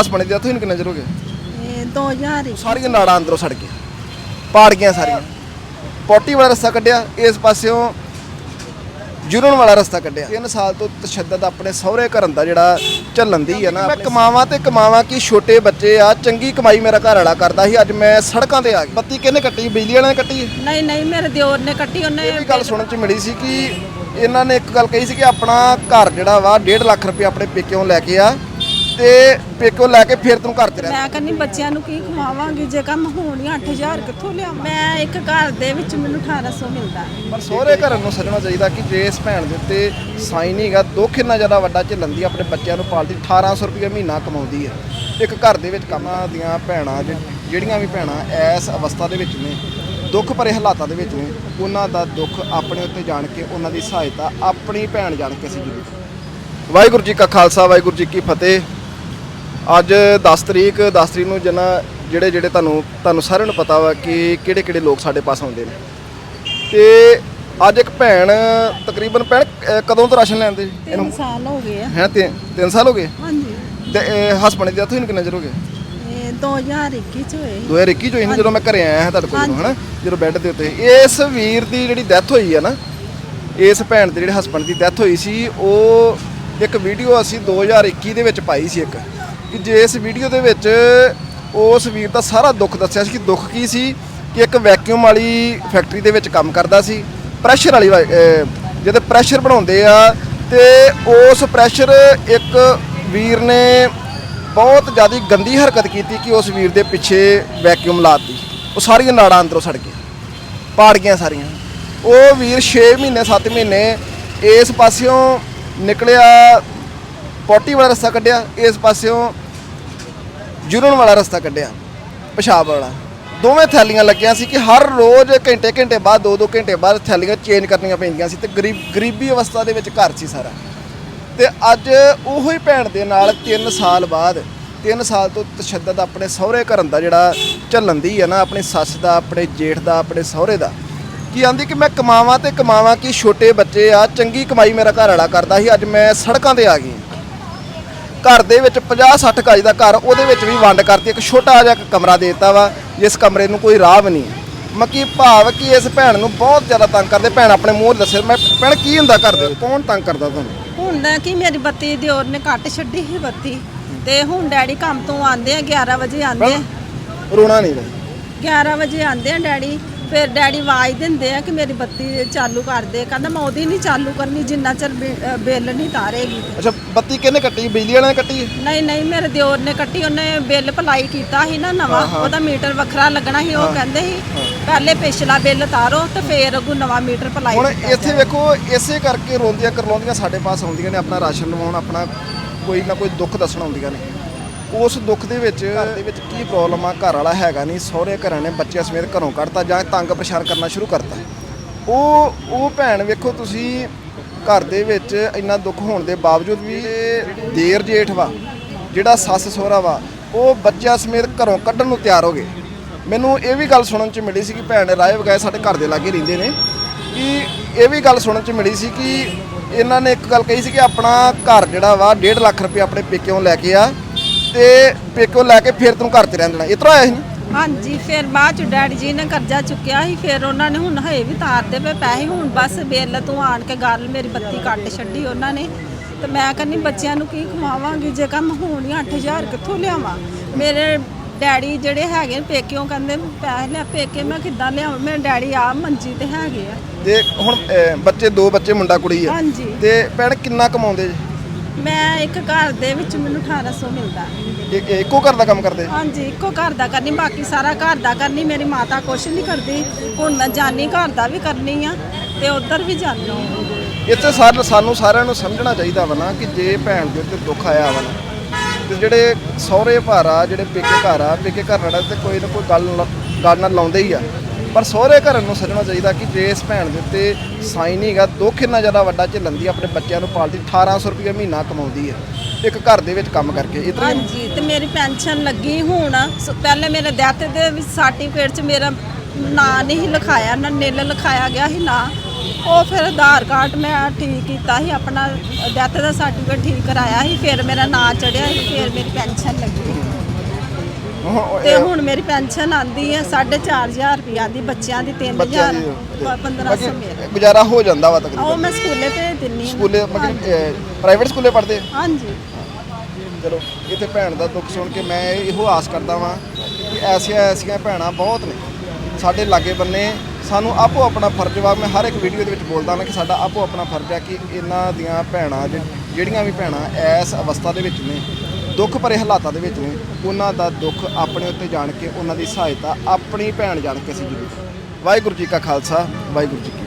ਹਸਪਤਾਲ ਦੀ ਡੈਥ ਹੋਈ ਨੂੰ ਕਿੰਨਾ ਚਿਰ ਹੋ ਗਿਆ? ਇਹ 2000 ਸਾਰੀਆਂ ਨਾੜਾਂ ਅੰਦਰੋਂ ਸੜ ਗਈਆਂ। ਪਾੜ ਗਈਆਂ ਸਾਰੀਆਂ। ਪੋਟੀ ਵਾਲਾ ਰਸਤਾ ਕੱਢਿਆ ਇਸ ਪਾਸਿਓਂ ਜੁਰਨ ਵਾਲਾ ਰਸਤਾ ਕੱਢਿਆ। 3 ਸਾਲ ਤੋਂ ਤਸ਼ੱਦਦ ਆਪਣੇ ਸਹੁਰੇ ਘਰਨ ਦਾ ਜਿਹੜਾ ਚੱਲਣ ਦੀ ਹੈ ਨਾ ਮੈਂ ਕਮਾਵਾਂ ਤੇ ਕਮਾਵਾਂ ਕੀ ਛੋਟੇ ਬੱਚੇ ਆ ਚੰਗੀ ਕਮਾਈ ਮੇਰਾ ਘਰ ਵਾਲਾ ਕਰਦਾ ਸੀ ਅੱਜ ਮੈਂ ਸੜਕਾਂ ਤੇ ਆ ਗਿਆ। ਬੱਤੀ ਕਿਹਨੇ ਕੱਟੀ? ਬਿਜਲੀ ਵਾਲਿਆਂ ਨੇ ਕੱਟੀ? ਹੈ? ਨਹੀਂ ਨਹੀਂ ਮੇਰੇ ਦਿਓਰ ਨੇ ਕੱਟੀ ਉਹਨੇ ਇਹ ਵੀ ਗੱਲ ਸੁਣਨ ਚ ਮਿਲੀ ਸੀ ਕਿ ਇਹਨਾਂ ਨੇ ਇੱਕ ਗੱਲ ਕਹੀ ਸੀ ਕਿ ਆਪਣਾ ਘਰ ਜਿਹੜਾ ਵਾ 1.5 ਲੱਖ ਰੁਪਏ ਆਪਣੇ ਪੇਕਿਓਂ ਲੈ ਕੇ ਆ। ਤੇ ਪੇਕਿਓਂ ਲੈ ਕੇ ਫਿਰ ਤੈਨੂੰ ਘਰ ਚ ਰਹਿ ਮੈਂ ਕਹਿੰਦੀ ਬੱਚਿਆਂ ਨੂੰ ਕੀ ਖਵਾਵਾਂਗੀ? ਜੇ ਕੰਮ ਹੋਣ ਹੀ 8000 ਕਿੱਥੋਂ ਲਿਆ? ਮੈਂ ਇੱਕ ਘਰ ਦੇ ਵਿੱਚ ਮੈਨੂੰ 1800 ਮਿਲਦਾ। ਪਰ ਸਹੁਰੇ ਘਰ ਨੂੰ ਸੱਜਣਾ ਚਾਹੀਦਾ ਕਿ ਜੇ ਇਸ ਭੈਣ ਦੇ ਉੱਤੇ ਸਾਈਨ ਹੈਗਾ ਦੁੱਖ ਇੰਨਾ ਜ਼ਿਆਦਾ ਵੱਡਾ ਝੱਲਣ ਦੀ ਆਪਣੇ ਬੱਚਿਆਂ ਨੂੰ ਪਾਲਦੀ 1800 ਰੁਪਏ ਮਹੀਨਾ ਕਮਾਉਂਦੀ ਹੈ। ਇੱਕ ਘਰ ਦੇ ਵਿੱਚ ਕੰਮਾਂ ਦੀਆਂ ਭੈਣਾਂ ਜਿਹੜੀਆਂ ਵੀ ਭੈਣਾਂ ਇਸ ਅਵਸਥਾ ਦੇ ਵਿੱਚ ਨੇ ਦੁੱਖ ਭਰੇ ਹਾਲਾਤਾਂ ਦੇ ਵਿੱਚ ਨੇ ਉਹਨਾਂ ਦਾ ਦੁੱਖ ਆਪਣੇ ਉੱਤੇ ਜਾਣ ਕੇ ਉਹਨਾਂ ਦੀ ਸਹਾਇਤਾ ਆਪਣੀ ਭੈਣ ਜਾਣ ਕੇ ਅਸੀਂ ਜ਼ਰੂਰ। ਵਾਹਿਗੁਰੂ ਜੀ ਕਾ ਖਾਲਸਾ ਵਾਹਿਗੁਰੂ ਜੀ ਕੀ ਫਤਿਹ। ਅੱਜ 10 ਤਰੀਕ 10 ਤਰੀਕ ਨੂੰ ਜਨਾ ਜਿਹੜੇ ਜਿਹੜੇ ਤੁਹਾਨੂੰ ਤੁਹਾਨੂੰ ਸਾਰਿਆਂ ਨੂੰ ਪਤਾ ਵਾ ਕਿ ਕਿਹੜੇ ਕਿਹੜੇ ਲੋਕ ਸਾਡੇ ਪਾਸ ਆਉਂਦੇ ਨੇ। ਤੇ ਅੱਜ ਇੱਕ ਭੈਣ ਤਕਰੀਬਨ ਭੈਣ ਅਹ ਕਦੋਂ ਤੋਂ ਰਾਸ਼ਨ ਲੈਂਦੇ ਇਹਨੂੰ 3 ਸਾਲ ਹੋ ਗਏ ਆ। ਹੈ ਤੇ 3 ਸਾਲ ਹੋ ਗਏ? ਹਾਂਜੀ। ਤੇ ਹਸਬੰਡ ਦੀ ਡੈਥ ਹੋਈ ਨੂੰ ਕਿੰਨਾ ਚਿਰ ਹੋ ਗਿਆ? ਇਹ 2021 ਚ ਹੋਏ। 2021 ਚ ਹੋਈ ਨਾ ਜਦੋਂ ਮੈਂ ਘਰੇ ਆਇਆ ਹਾਂ ਤੁਹਾਡੇ ਕੋਲ ਹਨਾ? ਜਦੋਂ ਬੈੱਡ ਦੇ ਉੱਤੇ ਇਸ ਵੀਰ ਦੀ ਜਿਹੜੀ ਡੈਥ ਹੋਈ ਹੈ ਨਾ ਇਸ ਭੈਣ ਦੇ ਜਿਹੜੇ ਹਸਬੰਡ ਦੀ ਡੈਥ ਹੋਈ ਸੀ ਉਹ ਇੱਕ ਵੀਡੀਓ ਅਸੀਂ 2021 ਦੇ ਵਿੱਚ ਪਾਈ ਸੀ ਇੱਕ। ਕਿ ਜੇ ਇਸ ਵੀਡੀਓ ਦੇ ਵਿੱਚ ਉਸ ਵੀਰ ਦਾ ਸਾਰਾ ਦੁੱਖ ਦੱਸਿਆ ਸੀ ਕਿ ਦੁੱਖ ਕੀ ਸੀ, ਕਿ ਇੱਕ ਵੈਕਿਊਮ ਵਾਲੀ ਫੈਕਟਰੀ ਦੇ ਵਿੱਚ ਕੰਮ ਕਰਦਾ ਸੀ ਪ੍ਰੈਸ਼ਰ ਵਾਲੀ ਵਾ- ਅਹ ਪ੍ਰੈਸ਼ਰ ਬਣਾਉਂਦੇ ਆ, ਤੇ ਉਸ ਪ੍ਰੈਸ਼ਰ ਇੱਕ ਵੀਰ ਨੇ ਬਹੁਤ ਜ਼ਿਆਦਾ ਗੰਦੀ ਹਰਕਤ ਕੀਤੀ ਕਿ ਉਸ ਵੀਰ ਦੇ ਪਿੱਛੇ ਵੈਕਿਊਮ ਲਾਤੀ ਉਹ ਸਾਰੀਆਂ ਨਾੜਾਂ ਅੰਦਰੋਂ ਸੜ ਗਈਆਂ ਪਾੜ ਗਈਆਂ ਸਾਰੀਆਂ। ਉਹ ਵੀਰ 6 ਮਹੀਨੇ 7 ਮਹੀਨੇ ਇਸ ਪਾਸਿਓਂ ਨਿਕਲਿਆ ਪੋਟੀ ਵਾਲਾ ਰਸਤਾ ਕੱਢਿਆ, ਇਸ ਪਾਸਿਓਂ ਜੁਰਨ ਵਾਲਾ ਰਸਤਾ ਕੱਢਿਆ, ਪਿਸ਼ਾਬ ਵਾਲਾ। ਦੋਵੇਂ ਥੈਲੀਆਂ ਲੱਗੀਆਂ ਸੀ ਕਿ ਹਰ ਰੋਜ਼ ਘੰਟੇ ਘੰਟੇ ਬਾਅਦ 2-2 ਘੰਟੇ ਬਾਅਦ ਥੈਲੀਆਂ ਚੇਂਜ ਕਰਨੀਆਂ ਪੈਂਦੀਆਂ ਸੀ ਤੇ ਗਰੀਬ, ਗਰੀਬੀ ਅਵਸਥਾ ਦੇ ਵਿੱਚ ਘਰ ਸੀ ਸਾਰਾ। ਤੇ ਅੱਜ ਉਹੋ ਹੀ ਭੈਣ ਦੇ ਨਾਲ 3 ਸਾਲ ਬਾਅਦ 3 ਸਾਲ ਤੋਂ ਤਸ਼ੱਦਦ ਆਪਣੇ ਸਹੁਰੇ ਘਰ ਦਾ ਜਿਹੜਾ ਝੱਲਣ ਦੀ ਹੈ ਨਾ, ਆਪਣੀ ਸੱਸ ਦਾ, ਆਪਣੇ ਜੇਠ ਦਾ, ਆਪਣੇ ਸਹੁਰੇ ਦਾ, ਕੀ ਆਂਦੀ ਕਿ ਮੈਂ ਕਮਾਵਾਂ ਤੇ ਕਮਾਵਾਂ ਕਿ ਛੋਟੇ ਬੱਚੇ ਆ, ਚੰਗੀ ਕਮਾਈ ਮੇਰਾ ਘਰ ਵਾਲਾ ਕਰਦਾ ਸੀ, ਅੱਜ ਮੈਂ ਸੜਕਾਂ ਤੇ ਆ ਗਈ। ਘਰ ਦੇ ਵਿੱਚ 50 60 ਗਜ ਦਾ ਘਰ ਉਹਦੇ ਵਿੱਚ ਵੀ ਵੰਡ ਕਰਤੀ ਇੱਕ ਛੋਟਾ ਜਿਹਾ ਇੱਕ ਕਮਰਾ ਦੇ ਦਿੱਤਾ ਵਾ ਜਿਸ ਕਮਰੇ ਨੂੰ ਕੋਈ ਰਾਹ ਵੀ ਨਹੀਂ। ਮੱਕੀ ਭਾਵ ਕਿ ਇਸ ਭੈਣ ਨੂੰ ਬਹੁਤ ਜ਼ਿਆਦਾ ਤੰਗ ਕਰਦੇ ਭੈਣ ਆਪਣੇ ਮੂੰਹ ਦੱਸੇ ਮੈਂ ਭੈਣ ਕੀ ਹੁੰਦਾ ਘਰ ਦੇ ਵਿੱਚ? ਕੌਣ ਤੰਗ ਕਰਦਾ ਤੁਹਾਨੂੰ? ਹੁਣ ਦਾ ਕੀ ਮੇਰੀ ਬੱਤੀ ਦਿਓਰ ਨੇ ਕੱਟ ਛੱਡੀ ਸੀ ਬੱਤੀ। ਤੇ ਹੁਣ ਡੈਡੀ ਕੰਮ ਤੋਂ ਆਉਂਦੇ ਆ 11 ਵਜੇ ਆਉਂਦੇ ਆ। ਰੋਣਾ ਨਹੀਂ ਬਈ 11 ਵਜੇ ਆਉਂਦੇ ਆ ਡੈਡੀ। ਫਿਰ ਡੈਡੀ ਆਵਾਜ਼ ਦਿੰਦੇ ਆ ਕਿ ਮੇਰੀ ਬੱਤੀ ਚਾਲੂ ਕਰ ਦੇ। ਕਹਿੰਦਾ ਮੈਂ ਉਹਦੀ ਨਹੀਂ ਚਾਲੂ ਕਰਨੀ ਜਿੰਨਾ ਚਿਰ ਬਿ- ਅ, ਬਿੱਲ ਨਹੀਂ ਤਾਰੇਗੀ। ਅੱਛਾ ਬੱਤੀ ਕਿਹਨੇ ਕੱਟੀ? ਬਿਜਲੀ ਵਾਲਿਆਂ ਨੇ ਕੱਟੀ? ਨਹੀਂ ਨਹੀਂ ਮੇਰੇ ਦਿਓਰ ਨੇ ਕੱਟੀ ਉਹਨੇ ਬਿੱਲ ਭਲਾਈ ਕੀਤਾ ਸੀ ਨਾ ਨਵਾਂ। ਉਹਦਾ ਮੀਟਰ ਵੱਖਰਾ ਲੱਗਣਾ ਸੀ ਉਹ ਕਹਿੰਦੇ ਸੀ ਪਹਿਲੇ ਪਿਛਲਾ ਬਿੱਲ ਤਾਰੋ ਤੇ ਫੇਰ ਅਗੂ ਨਵਾਂ ਮੀਟਰ ਭਲਾਈ ਹੁਣ ਕੀਤਾ ਇੱਥੇ ਵੇਖੋ ਇਸੇ ਕਰਕੇ ਰੋਂਦੀਆਂ ਕਰਲਾਉਂਦੀਆਂ ਸਾਡੇ ਪਾਸ ਆਉਂਦੀਆਂ ਨੇ ਆਪਣਾ ਰਾਸ਼ਨ ਲਵਾਉਣ ਆਪਣਾ ਕੋਈ ਨਾ ਕੋਈ ਦੁੱਖ ਦੱਸਣ ਆਉਂਦੀਆਂ ਨੇ। ਉਸ ਦੁੱਖ ਦੇ ਵਿੱਚ ਘਰ ਦੇ ਵਿੱਚ ਕੀ ਪ੍ਰੋਬਲਮ ਆ? ਘਰ ਵਾਲਾ ਹੈਗਾ ਨਹੀਂ ਸਹੁਰੇ ਘਰਾਂ ਨੇ ਬੱਚਿਆਂ ਸਮੇਤ ਘਰੋਂ ਕੱਢਤਾ ਜਾਂ ਤੰਗ ਪਰੇਸ਼ਾਨ ਕਰਨਾ ਸ਼ੁਰੂ ਕਰਤਾ? ਉਹ ਉਹ ਭੈਣ ਵੇਖੋ ਤੁਸੀਂ ਘਰ ਦੇ ਵਿੱਚ ਇੰਨਾ ਦੁੱਖ ਹੋਣ ਦੇ ਬਾਵਜੂਦ ਵੀ ਦੇਰ ਜੇਠ ਵਾ ਜਿਹੜਾ ਸੱਸ ਸਹੁਰਾ ਵਾ ਉਹ ਬੱਚਿਆਂ ਸਮੇਤ ਘਰੋਂ ਕੱਢਣ ਨੂੰ ਤਿਆਰ ਹੋ ਗਏ। ਮੈਨੂੰ ਇਹ ਵੀ ਗੱਲ ਸੁਣਨ ਚ ਮਿਲੀ ਸੀ ਕਿ ਭੈਣ ਰਾਏ ਵਗਾਏ ਸਾਡੇ ਘਰ ਦੇ ਲਾਗੇ ਰਹਿੰਦੇ ਨੇ। ਕਿ ਇਹ ਵੀ ਗੱਲ ਸੁਣਨ ਚ ਮਿਲੀ ਸੀ ਕਿ ਇਹਨਾਂ ਨੇ ਇੱਕ ਗੱਲ ਕਹੀ ਸੀ ਕਿ ਆਪਣਾ ਘਰ ਜਿਹੜਾ ਵਾ 1.5 ਲੱਖ ਰੁਪਏ ਆਪਣੇ ਪੇਕਿਓਂ ਲੈ ਕੇ ਆ। ਤੇ ਪੇਕਿਓਂ ਲੈ ਕੇ ਫਿਰ ਤੈਨੂੰ ਘਰ 'ਚ ਰਹਿਣ ਦੇਣਾ। ਇਸ ਤਰ੍ਹਾਂ ਆਇਆ ਸੀ ਨਾ? ਹਾਂਜੀ ਫਿਰ ਬਾਅਦ ਚ ਡੈਡੀ ਜੀ ਨੇ ਕਰਜ਼ਾ ਚੁੱਕਿਆ ਸੀ ਫਿਰ ਉਹਨਾਂ ਨੇ ਹੁਣ ਹਏ ਵੀ ਤਾਰਦੇ ਪਏ ਪੈਸੇ ਹੁਣ ਬਸ ਬਿੱਲ ਤੂੰ ਆਣ ਕੇ ਗੱਲ ਮੇਰੀ ਬੱਤੀ ਕੱਟ ਛੱਡੀ ਉਹਨਾਂ ਨੇ। ਤੇ ਮੈਂ ਕਹਿੰਦੀ ਬੱਚਿਆਂ ਨੂੰ ਕੀ ਖਵਾਵਾਂਗੀ ਜੇ ਕੰਮ ਹੋਣ ਹੀ 8000 ਕਿੱਥੋਂ ਲਿਆਵਾਂ? ਮੇਰੇ ਡੈਡੀ ਜਿਹੜੇ ਹੈਗੇ ਪੇਕਿਓਂ ਕਹਿੰਦੇ ਪੈਸੇ ਲੈ ਪੇਕੇ ਮੈਂ ਕਿੱਦਾਂ ਲਿਆਵਾਂ? ਮੇਰੇ ਡੈਡੀ ਆ ਮੰਜੀ ਤੇ ਹੈਗੇ ਆ। ਤੇ ਹੁਣ ਅਹ, ਬੱਚੇ ਦੋ ਬੱਚੇ ਮੁੰਡਾ ਕੁੜੀ ਆ। ਹਾਂਜੀ। ਤੇ ਭੈਣ ਕਿੰਨਾ ਕਮਾਉਂਦੇ ਜੀ? ਮੈਂ ਇੱਕ ਘਰ ਦੇ ਵਿੱਚ ਮੈਨੂੰ 1800 ਮਿਲਦਾ। ਇਹ- ਇਹ ਇੱਕੋ ਘਰ ਦਾ ਕੰਮ ਕਰਦੇ? ਹਾਂਜੀ ਇੱਕੋ ਘਰ ਦਾ ਕਰਨੀ ਬਾਕੀ ਸਾਰਾ ਘਰ ਦਾ ਕਰਨੀ ਮੇਰੀ ਮਾਤਾ ਕੁਛ ਨਹੀਂ ਕਰਦੀ। ਹੁਣ ਮੈਂ ਜਾਨੀ ਘਰ ਦਾ ਵੀ ਕਰਨੀ ਆ ਤੇ ਉਧਰ ਵੀ ਜਾਨੀ ਆ। ਇੱਥੇ ਸਾਰ ਸਾਨੂੰ ਸਾਰਿਆਂ ਨੂੰ ਸਮਝਣਾ ਚਾਹੀਦਾ ਵਾ ਨਾ ਕਿ ਜੇ ਭੈਣ ਦੇ ਉੱਤੇ ਦੁੱਖ ਆਇਆ ਵਾ ਨਾ ਤੇ ਜਿਹੜੇ ਸਹੁਰੇ ਘਰ ਆ ਜਿਹੜੇ ਪੇਕੇ ਘਰ ਆ ਪੇਕੇ ਘਰ ਨਾਲ ਤੇ ਕੋਈ ਨਾ ਕੋਈ ਗੱਲ ਲ- ਗੱਲ ਨਾਲ ਲਾਉਂਦੇ ਹੀ ਆ। ਪਰ ਸਹੁਰੇ ਘਰ ਨੂੰ ਸਮਝਣਾ ਚਾਹੀਦਾ ਕਿ ਜੇ ਇਸ ਭੈਣ ਦੇ ਉੱਤੇ ਸਾਈਨ ਨਹੀਂਗਾ ਦੁੱਖ ਇੰਨਾ ਜ਼ਿਆਦਾ ਵੱਡਾ ਝੱਲਣ ਆਪਣੇ ਬੱਚਿਆਂ ਨੂੰ ਪਾਲਦੀ 1800 ਰੁਪਏ ਮਹੀਨਾ ਕਮਾਉਂਦੀ ਹੈ, ਇੱਕ ਘਰ ਦੇ ਵਿੱਚ ਕੰਮ ਕਰਕੇ ਇਤਨਾ ਹਾਂਜੀ, ਤੇ ਮੇਰੀ ਪੈਨਸ਼ਨ ਲੱਗੀ ਹੁਣ ਪਹਿਲੇ ਮੇਰੇ ਡੈਥ ਦੇ ਸਰਟੀਫਿਕੇਟ 'ਚ ਮੇਰਾ ਨਾਂ ਨਹੀਂ ਲਿਖਾਇਆ, ਨਾ ਨਿਲ ਲਿਖਾਇਆ ਗਿਆ ਸੀ ਨਾ। ਉਹ ਫਿਰ ਆਧਾਰ ਕਾਰਡ ਮੈਂ ਠੀਕ ਕੀਤਾ ਸੀ, ਆਪਣਾ ਡੈਥ ਦਾ ਸਰਟੀਫਿਕੇਟ ਠੀਕ ਕਰਾਇਆ ਸੀ, ਫਿਰ ਮੇਰਾ ਨਾਂ ਚੜਿਆ ਸੀ, ਫਿਰ ਮੇਰੀ ਪੈਨਸ਼ਨ ਲੱਗੀ। ਤੇ ਹੁਣ ਮੇਰੀ ਪੈਨਸ਼ਨ ਆਂਦੀ ਹੈ 4500 ਰੁਪਏ ਆਂਦੀ ਬੱਚਿਆਂ ਦੀ 3000 ਦੀ 1500 ਮੇਰਾ। ਗੁਜ਼ਾਰਾ ਹੋ ਜਾਂਦਾ ਵਾ ਤਕਰੀਬਨ। ਉਹ ਮੈਂ ਸਕੂਲੇ ਭੇਜ ਦਿੰਨੀ ਸਕੂਲੇ ਮਤਲਬ ਪ੍ਰਾਈਵੇਟ ਸਕੂਲੇ ਪੜ੍ਹਦੇ? ਹਾਂਜੀ। ਚਲੋ ਇੱਥੇ ਭੈਣ ਦਾ ਦੁੱਖ ਸੁਣ ਕੇ ਮੈਂ ਇਹੋ ਆਸ ਕਰਦਾ ਵਾਂ ਕਿ ਐਸੀਆਂ ਐਸੀਆਂ ਭੈਣਾਂ ਬਹੁਤ ਨੇ। ਸਾਡੇ ਲਾਗੇ ਬੰਨੇ ਸਾਨੂੰ ਆਪੋ ਆਪਣਾ ਫਰਜ਼ ਵਾ ਮੈਂ ਹਰ ਇੱਕ ਵੀਡੀਓ ਦੇ ਵਿੱਚ ਬੋਲਦਾ ਹਾਂ ਕਿ ਸਾਡਾ ਆਪੋ ਆਪਣਾ ਫਰਜ਼ ਹੈ ਕਿ ਇਹਨਾਂ ਦੀਆਂ ਭੈਣਾਂ ਜਿਹੜੀਆਂ ਵੀ ਭੈਣਾਂ ਇਸ ਅਵਸਥਾ ਦੇ ਵਿੱਚ ਨੇ ਦੁੱਖ ਭਰੇ ਹਾਲਾਤਾਂ ਦੇ ਵਿੱਚ ਨੇ, ਉਹਨਾਂ ਦਾ ਦੁੱਖ ਆਪਣੇ ਉੱਤੇ ਜਾਣ ਕੇ ਉਹਨਾਂ ਦੀ ਸਹਾਇਤਾ ਆਪਣੀ ਭੈਣ ਜਾਣ ਕੇ ਅਸੀਂ ਜ਼ਰੂਰ। ਵਾਹਿਗੁਰੂ ਜੀ ਕਾ ਖਾਲਸਾ, ਵਾਹਿਗੁਰੂ ਜੀ ਕੀ